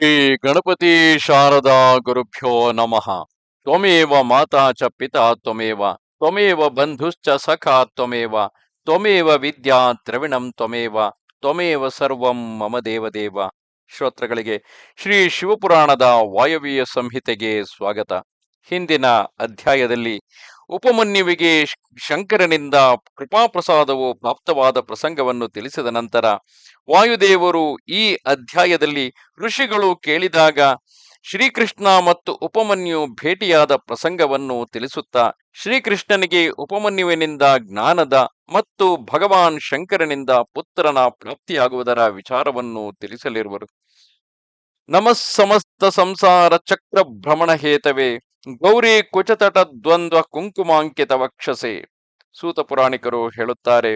ಶ್ರೀ ಗಣಪತಿ ಶಾರದಾ ಗುರುಭ್ಯೋ ನಮಃ. ತ್ವಮೇವ ಮಾತಾ ಚ ಪಿತಾ ತ್ವಮೇವ ತ್ವಮೇವ ಬಂಧುಶ್ಚ ಸಖಾ ತ್ವಮೇವ ತ್ವಮೇವ ವಿದ್ಯಾ ದ್ರವಿಣಂ ತ್ವಮೇವ ತ್ವಮೇವ ಸರ್ವಂ ಮಮ ದೇವದೇವ. ಶ್ರೋತ್ರಗಳಿಗೆ ಶ್ರೀ ಶಿವಪುರಾಣದ ವಾಯವ್ಯ ಸಂಹಿತೆಗೆ ಸ್ವಾಗತ. ಹಿಂದಿನ ಅಧ್ಯಾಯದಲ್ಲಿ ಉಪಮನ್ಯುವಿಗೆ ಶಂಕರನಿಂದ ಕೃಪಾಪ್ರಸಾದವು ಪ್ರಾಪ್ತವಾದ ಪ್ರಸಂಗವನ್ನು ತಿಳಿಸಿದ ನಂತರ ವಾಯುದೇವರು ಈ ಅಧ್ಯಾಯದಲ್ಲಿ ಋಷಿಗಳು ಕೇಳಿದಾಗ ಶ್ರೀಕೃಷ್ಣ ಮತ್ತು ಉಪಮನ್ಯು ಭೇಟಿಯಾದ ಪ್ರಸಂಗವನ್ನು ತಿಳಿಸುತ್ತಾ ಶ್ರೀಕೃಷ್ಣನಿಗೆ ಉಪಮನ್ಯುವಿನಿಂದ ಜ್ಞಾನದ ಮತ್ತು ಭಗವಾನ್ ಶಂಕರನಿಂದ ಪುತ್ರನ ಪ್ರಾಪ್ತಿಯಾಗುವುದರ ವಿಚಾರವನ್ನು ತಿಳಿಸಲಿರುವರು. ನಮಃ ಸಮಸ್ತ ಸಂಸಾರ ಚಕ್ರ ಭ್ರಮಣ ಹೇತವೇ. ಗೌರಿ ಕುಚತಟ ದ್ವಂದ್ವ ಕುಂಕುಮಾಂಕಿತ ವಕ್ಷಸೆ ಸೂತ ಪುರಾಣಿಕರು ಹೇಳುತ್ತಾರೆ,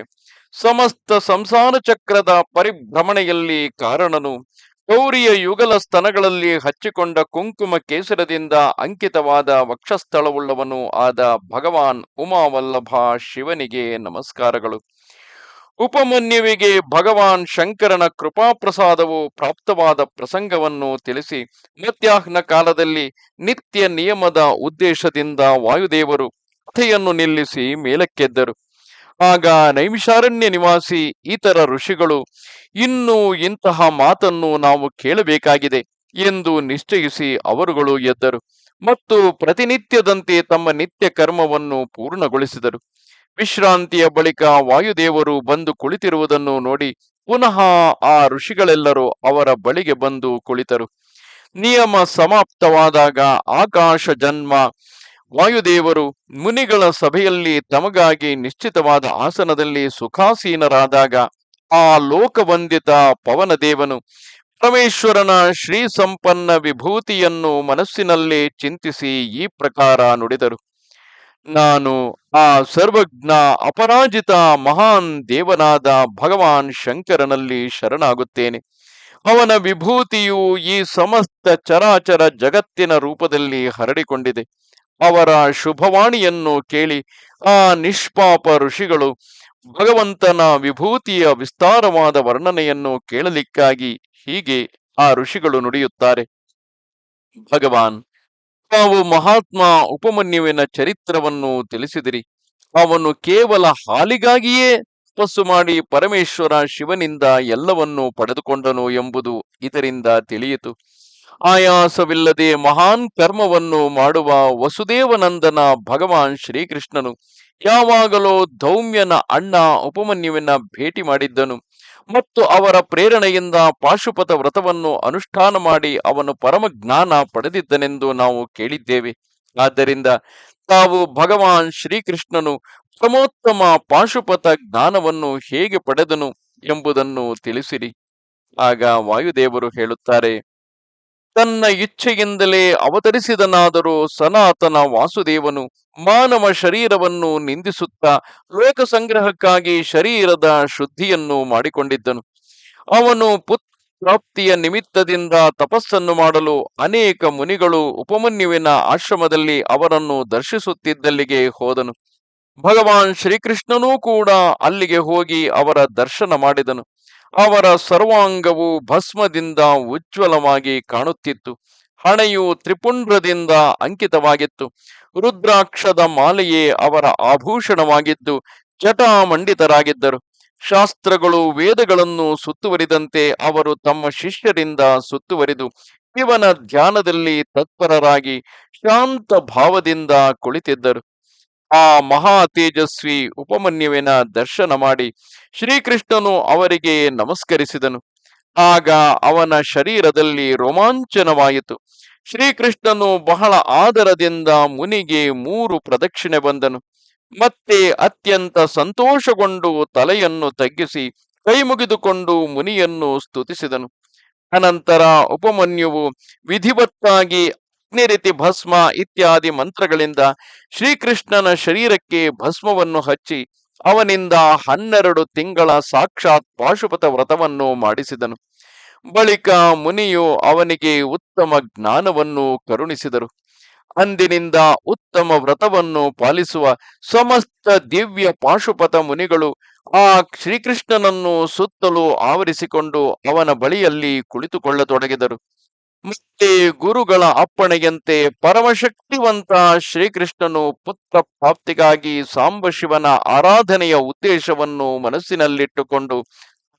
ಸಮಸ್ತ ಸಂಸಾರ ಚಕ್ರದ ಪರಿಭ್ರಮಣೆಯಲ್ಲಿ ಕಾರಣನು ಗೌರಿಯ ಯುಗಲ ಸ್ತನಗಳಲ್ಲಿ ಹಚ್ಚಿಕೊಂಡ ಕುಂಕುಮ ಕೇಸರದಿಂದ ಅಂಕಿತವಾದ ವಕ್ಷಸ್ಥಳವುಳ್ಳವನು ಆದ ಭಗವಾನ್ ಉಮಾವಲ್ಲಭ ಶಿವನಿಗೆ ನಮಸ್ಕಾರಗಳು. ಉಪಮನ್ಯುವಿಗೆ ಭಗವಾನ್ ಶಂಕರನ ಕೃಪಾಪ್ರಸಾದವು ಪ್ರಾಪ್ತವಾದ ಪ್ರಸಂಗವನ್ನು ತಿಳಿಸಿ, ಮಧ್ಯಾಹ್ನ ಕಾಲದಲ್ಲಿ ನಿತ್ಯ ನಿಯಮದ ಉದ್ದೇಶದಿಂದ ವಾಯುದೇವರು ಕಥೆಯನ್ನು ನಿಲ್ಲಿಸಿ ಮೇಲಕ್ಕೆದ್ದರು. ಆಗ ನೈಮಿಷಾರಣ್ಯ ನಿವಾಸಿ ಇತರ ಋಷಿಗಳು, ಇನ್ನು ಇಂತಹ ಮಾತನ್ನು ನಾವು ಕೇಳಬೇಕಾಗಿದೆ ಎಂದು ನಿಶ್ಚಯಿಸಿ ಅವರುಗಳು ಎದ್ದರು ಮತ್ತು ಪ್ರತಿನಿತ್ಯದಂತೆ ತಮ್ಮ ನಿತ್ಯ ಕರ್ಮವನ್ನು ಪೂರ್ಣಗೊಳಿಸಿದರು. ವಿಶ್ರಾಂತಿಯ ಬಳಿಕ ವಾಯುದೇವರು ಬಂದು ಕುಳಿತಿರುವುದನ್ನು ನೋಡಿ ಪುನಃ ಆ ಋಷಿಗಳೆಲ್ಲರೂ ಅವರ ಬಳಿಗೆ ಬಂದು ಕುಳಿತರು. ನಿಯಮ ಸಮಾಪ್ತವಾದಾಗ ಆಕಾಶ ಜನ್ಮ. ವಾಯುದೇವರು ಮುನಿಗಳ ಸಭೆಯಲ್ಲಿ ತಮಗಾಗಿ ನಿಶ್ಚಿತವಾದ ಆಸನದಲ್ಲಿ ಸುಖಾಸೀನರಾದಾಗ ಆ ಲೋಕವಂದಿತ ಪವನದೇವನು ಪರಮೇಶ್ವರನ ಶ್ರೀ ಸಂಪನ್ನ ವಿಭೂತಿಯನ್ನು ಮನಸ್ಸಿನಲ್ಲಿ ಚಿಂತಿಸಿ ಈ ಪ್ರಕಾರ ನುಡಿದರು. ನಾನು ಆ ಸರ್ವಜ್ಞ, ಅಪರಾಜಿತ, ಮಹಾನ್ ದೇವನಾದ ಭಗವಾನ್ ಶಂಕರನಲ್ಲಿ ಶರಣಾಗುತ್ತೇನೆ. ಅವನ ವಿಭೂತಿಯು ಈ ಸಮಸ್ತ ಚರಾಚರ ಜಗತ್ತಿನ ರೂಪದಲ್ಲಿ ಹರಡಿಕೊಂಡಿದೆ. ಅವರ ಶುಭವಾಣಿಯನ್ನು ಕೇಳಿ ಆ ನಿಷ್ಪಾಪ ಋಷಿಗಳು ಭಗವಂತನ ವಿಭೂತಿಯ ವಿಸ್ತಾರವಾದ ವರ್ಣನೆಯನ್ನು ಕೇಳಲಿಕ್ಕಾಗಿ ಹೀಗೆ ಆ ಋಷಿಗಳು ನುಡಿಯುತ್ತಾರೆ. ಭಗವಾನ್ ತಾವು ಮಹಾತ್ಮ ಉಪಮನ್ಯುವಿನ ಚರಿತ್ರವನ್ನು ತಿಳಿಸಿದಿರಿ. ಅವನು ಕೇವಲ ಹಾಲಿಗಾಗಿಯೇ ತಪಸ್ಸು ಮಾಡಿ ಪರಮೇಶ್ವರ ಶಿವನಿಂದ ಎಲ್ಲವನ್ನೂ ಪಡೆದುಕೊಂಡನು ಎಂಬುದು ಇದರಿಂದ ತಿಳಿಯಿತು. ಆಯಾಸವಿಲ್ಲದೆ ಮಹಾನ್ ಕರ್ಮವನ್ನು ಮಾಡುವ ವಸುದೇವನಂದನ ಭಗವಾನ್ ಶ್ರೀಕೃಷ್ಣನು ಯಾವಾಗಲೋ ಧೌಮ್ಯನ ಅಣ್ಣ ಉಪಮನ್ಯುವಿನ ಭೇಟಿ ಮಾಡಿದ್ದನು. ಮತ್ತು ಅವರ ಪ್ರೇರಣೆಯಿಂದ ಪಾಶುಪತ ವ್ರತವನ್ನು ಅನುಷ್ಠಾನ ಮಾಡಿ ಅವನು ಪರಮ ಜ್ಞಾನ ಪಡೆದಿದ್ದನೆಂದು ನಾವು ಕೇಳಿದ್ದೇವೆ. ಆದ್ದರಿಂದ ತಾವು ಭಗವಾನ್ ಶ್ರೀಕೃಷ್ಣನು ಪ್ರಮೋತ್ತಮ ಪಾಶುಪತ ಜ್ಞಾನವನ್ನು ಹೇಗೆ ಪಡೆದನು ಎಂಬುದನ್ನು ತಿಳಿಸಿರಿ. ಆಗ ವಾಯುದೇವರು ಹೇಳುತ್ತಾರೆ ತನ್ನ ಇಚ್ಛೆಯಿಂದಲೇ ಅವತರಿಸಿದನಾದರೂ ಸನಾತನ ವಾಸುದೇವನು ಮಾನವ ಶರೀರವನ್ನು ನಿಂದಿಸುತ್ತಾ ಲೋಕ ಸಂಗ್ರಹಕ್ಕಾಗಿ ಶರೀರದ ಶುದ್ಧಿಯನ್ನು ಮಾಡಿಕೊಂಡಿದ್ದನು. ಅವನು ಪುತ್ರ ಪ್ರಾಪ್ತಿಯ ನಿಮಿತ್ತದಿಂದ ತಪಸ್ಸನ್ನು ಮಾಡಲು ಅನೇಕ ಮುನಿಗಳು ಉಪಮನ್ಯುವಿನ ಆಶ್ರಮದಲ್ಲಿ ಅವರನ್ನು ದರ್ಶಿಸುತ್ತಿದ್ದಲ್ಲಿಗೆ ಹೋದನು. ಭಗವಾನ್ ಶ್ರೀಕೃಷ್ಣನೂ ಕೂಡ ಅಲ್ಲಿಗೆ ಹೋಗಿ ಅವರ ದರ್ಶನ ಮಾಡಿದನು. ಅವರ ಸರ್ವಾಂಗವು ಭಸ್ಮದಿಂದ ಉಜ್ವಲವಾಗಿ ಕಾಣುತ್ತಿತ್ತು. ಹಣೆಯು ತ್ರಿಪುಂಡ್ರದಿಂದ ಅಂಕಿತವಾಗಿತ್ತು. ರುದ್ರಾಕ್ಷದ ಮಾಲೆಯೇ ಅವರ ಆಭೂಷಣವಾಗಿದ್ದು ಜಟಾಮಂಡಿತರಾಗಿದ್ದರು. ಶಾಸ್ತ್ರಗಳು ವೇದಗಳನ್ನು ಸುತ್ತುವರಿದಂತೆ ಅವರು ತಮ್ಮ ಶಿಷ್ಯರಿಂದ ಸುತ್ತುವರಿದು ಇವನ ಧ್ಯಾನದಲ್ಲಿ ತತ್ಪರರಾಗಿ ಶಾಂತ ಭಾವದಿಂದ ಕುಳಿತಿದ್ದರು. ಆ ಮಹಾ ತೇಜಸ್ವಿ ಉಪಮನ್ಯುವಿನ ದರ್ಶನ ಮಾಡಿ ಶ್ರೀಕೃಷ್ಣನು ಅವರಿಗೆ ನಮಸ್ಕರಿಸಿದನು. ಆಗ ಅವನ ಶರೀರದಲ್ಲಿ ರೋಮಾಂಚನವಾಯಿತು. ಶ್ರೀಕೃಷ್ಣನು ಬಹಳ ಆದರದಿಂದ ಮುನಿಗೆ ಮೂರು ಪ್ರದಕ್ಷಿಣೆ ಬಂದನು. ಮತ್ತೆ ಅತ್ಯಂತ ಸಂತೋಷಗೊಂಡು ತಲೆಯನ್ನು ತಗ್ಗಿಸಿ ಕೈ ಮುಗಿದುಕೊಂಡು ಮುನಿಯನ್ನು ಸ್ತುತಿಸಿದನು. ಅನಂತರ ಉಪಮನ್ಯುವು ವಿಧಿವತ್ತಾಗಿ ಅಗ್ನಿರಿತಿ ಭಸ್ಮ ಇತ್ಯಾದಿ ಮಂತ್ರಗಳಿಂದ ಶ್ರೀಕೃಷ್ಣನ ಶರೀರಕ್ಕೆ ಭಸ್ಮವನ್ನು ಹಚ್ಚಿ ಅವನಿಂದ ಹನ್ನೆರಡು ತಿಂಗಳ ಸಾಕ್ಷಾತ್ ಪಾಶುಪತ ವ್ರತವನ್ನು ಮಾಡಿಸಿದನು. ಬಳಿಕ ಮುನಿಯು ಅವನಿಗೆ ಉತ್ತಮ ಜ್ಞಾನವನ್ನು ಕರುಣಿಸಿದರು. ಅಂದಿನಿಂದ ಉತ್ತಮ ವ್ರತವನ್ನು ಪಾಲಿಸುವ ಸಮಸ್ತ ದಿವ್ಯ ಪಾಶುಪತ ಮುನಿಗಳು ಆ ಶ್ರೀಕೃಷ್ಣನನ್ನು ಸುತ್ತಲೂ ಆವರಿಸಿಕೊಂಡು ಅವನ ಬಳಿಯಲ್ಲಿ ಕುಳಿತುಕೊಳ್ಳತೊಡಗಿದರು. ಮತ್ತೆ ಗುರುಗಳ ಅಪ್ಪಣೆಯಂತೆ ಪರಮಶಕ್ತಿವಂತ ಶ್ರೀಕೃಷ್ಣನು ಪುತ್ರ ಪ್ರಾಪ್ತಿಗಾಗಿ ಸಾಂಬಶಿವನ ಆರಾಧನೆಯ ಉದ್ದೇಶವನ್ನು ಮನಸ್ಸಿನಲ್ಲಿಟ್ಟುಕೊಂಡು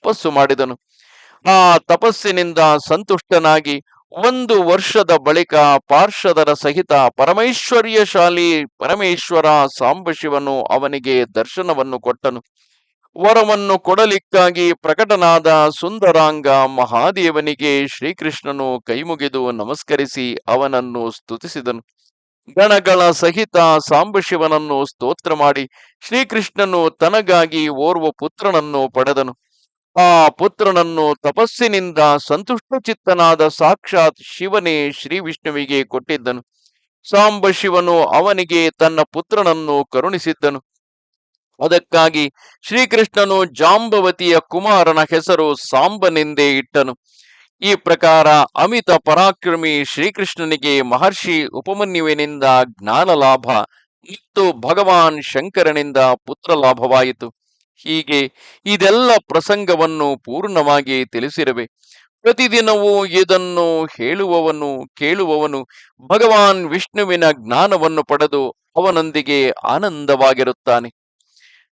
ತಪಸ್ಸು ಮಾಡಿದನು. ಆ ತಪಸ್ಸಿನಿಂದ ಸಂತುಷ್ಟನಾಗಿ ಒಂದು ವರ್ಷದ ಬಳಿಕ ಪಾರ್ಷದರ ಸಹಿತ ಪರಮೈಶ್ವರ್ಯಶಾಲಿ ಪರಮೇಶ್ವರ ಸಾಂಬಶಿವನು ಅವನಿಗೆ ದರ್ಶನವನ್ನು ಕೊಟ್ಟನು. ವರವನ್ನು ಕೊಡಲಿಕ್ಕಾಗಿ ಪ್ರಕಟನಾದ ಸುಂದರಾಂಗ ಮಹಾದೇವನಿಗೆ ಶ್ರೀಕೃಷ್ಣನು ಕೈಮುಗಿದು ನಮಸ್ಕರಿಸಿ ಅವನನ್ನು ಸ್ತುತಿಸಿದನು. ಗಣಗಳ ಸಹಿತ ಸಾಂಬಶಿವನನ್ನು ಸ್ತೋತ್ರ ಮಾಡಿ ಶ್ರೀಕೃಷ್ಣನು ತನಗಾಗಿ ಓರ್ವ ಪುತ್ರನನ್ನು ಪಡೆದನು. ಆ ಪುತ್ರನನ್ನು ತಪಸ್ಸಿನಿಂದ ಸಂತುಷ್ಟ ಚಿತ್ತನಾದ ಸಾಕ್ಷಾತ್ ಶಿವನೇ ಶ್ರೀ ವಿಷ್ಣುವಿಗೆ ಕೊಟ್ಟಿದ್ದನು. ಸಾಂಬಶಿವನು ಅವನಿಗೆ ತನ್ನ ಪುತ್ರನನ್ನು ಕರುಣಿಸಿದ್ದನು. ಅದಕ್ಕಾಗಿ ಶ್ರೀಕೃಷ್ಣನು ಜಾಂಬವತಿಯ ಕುಮಾರನ ಹೆಸರು ಸಾಂಬನೆಂದೇ ಇಟ್ಟನು. ಈ ಪ್ರಕಾರ ಅಮಿತ ಪರಾಕ್ರಮಿ ಶ್ರೀಕೃಷ್ಣನಿಗೆ ಮಹರ್ಷಿ ಉಪಮನ್ಯುವಿನಿಂದ ಜ್ಞಾನ ಲಾಭ ಮತ್ತು ಭಗವಾನ್ ಶಂಕರನಿಂದ ಪುತ್ರ ಲಾಭವಾಯಿತು ಹೀಗೆ ಇದೆಲ್ಲ ಪ್ರಸಂಗವನ್ನು ಪೂರ್ಣವಾಗಿ ತಿಳಿಸಿರುವೆ. ಪ್ರತಿದಿನವೂ ಇದನ್ನು ಹೇಳುವವನು, ಕೇಳುವವನು ಭಗವಾನ್ ವಿಷ್ಣುವಿನ ಜ್ಞಾನವನ್ನು ಪಡೆದು ಅವನೊಂದಿಗೆ ಆನಂದವಾಗಿರುತ್ತಾನೆ.